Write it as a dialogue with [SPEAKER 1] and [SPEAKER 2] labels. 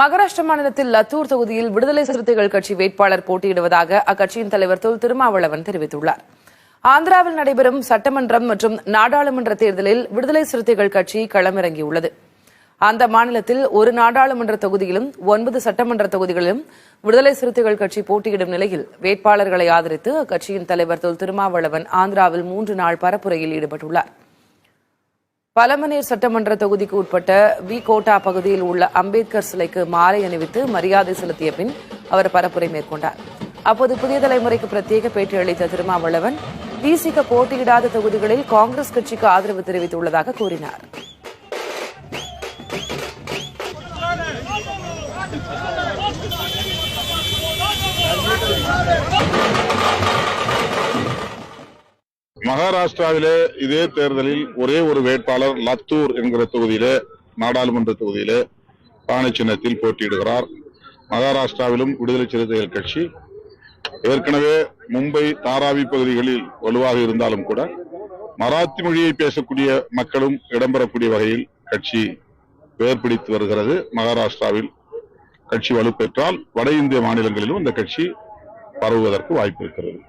[SPEAKER 1] மகாராஷ்டிர மாநிலத்தில் லத்தூர் தொகுதியில் விடுதலை சிறுத்தைகள் கட்சி வேட்பாளர் போட்டியிடுவதாக அக்கட்சியின் தலைவர் தொல் திருமாவளவன் தெரிவித்துள்ளார். ஆந்திராவில் நடைபெறும் சட்டமன்றம் மற்றும் நாடாளுமன்ற தேர்தலில் விடுதலை சிறுத்தைகள் கட்சி களமிறங்கியுள்ளது. அந்த மாநிலத்தில் ஒரு நாடாளுமன்ற தொகுதியிலும் ஒன்பது சட்டமன்ற தொகுதிகளிலும் விடுதலை சிறுத்தைகள் கட்சி போட்டியிடும் நிலையில் வேட்பாளர்களை ஆதரித்து அக்கட்சியின் தலைவர் தொல் திருமாவளவன் ஆந்திராவில் மூன்று நாள் பரப்புரையில் ஈடுபட்டுள்ளார். பலமனேர் சட்டமன்ற தொகுதிக்கு உட்பட்ட வி. கோட்டா பகுதியில் உள்ள அம்பேத்கர் சிலைக்கு மாலை அணிவித்து மரியாதை செலுத்திய பின் அவர் பரப்புரை மேற்கொண்டார். அப்போது புதிய தலைமுறைக்கு பிரத்யேக பேட்டி அளித்த திருமாவளவன் விசிக போட்டியிடாத தொகுதிகளில் காங்கிரஸ் கட்சிக்கு ஆதரவு தெரிவித்துள்ளதாக கூறினார்.
[SPEAKER 2] மகாராஷ்டிராவிலே இதே தேர்தலில் ஒரே ஒரு வேட்பாளர் லத்தூர் என்கிற தொகுதியிலே நாடாளுமன்ற தொகுதியிலே பானை சின்னத்தில் போட்டியிடுகிறார். மகாராஷ்டிராவிலும் விடுதலை சிறுத்தைகள் கட்சி. ஏற்கனவே மும்பை தாராவி பகுதிகளில் வலுவாக இருந்தாலும் கூட மராத்தி மொழியை பேசக்கூடிய மக்களும் இடம்பெறக்கூடிய வகையில் கட்சி பெயர் பிடித்து வருகிறது. மகாராஷ்டிராவில் கட்சி வலுப்பெற்றால் வட இந்திய மாநிலங்களிலும் இந்த கட்சி பரவுவதற்கு வாய்ப்பு இருக்கிறது.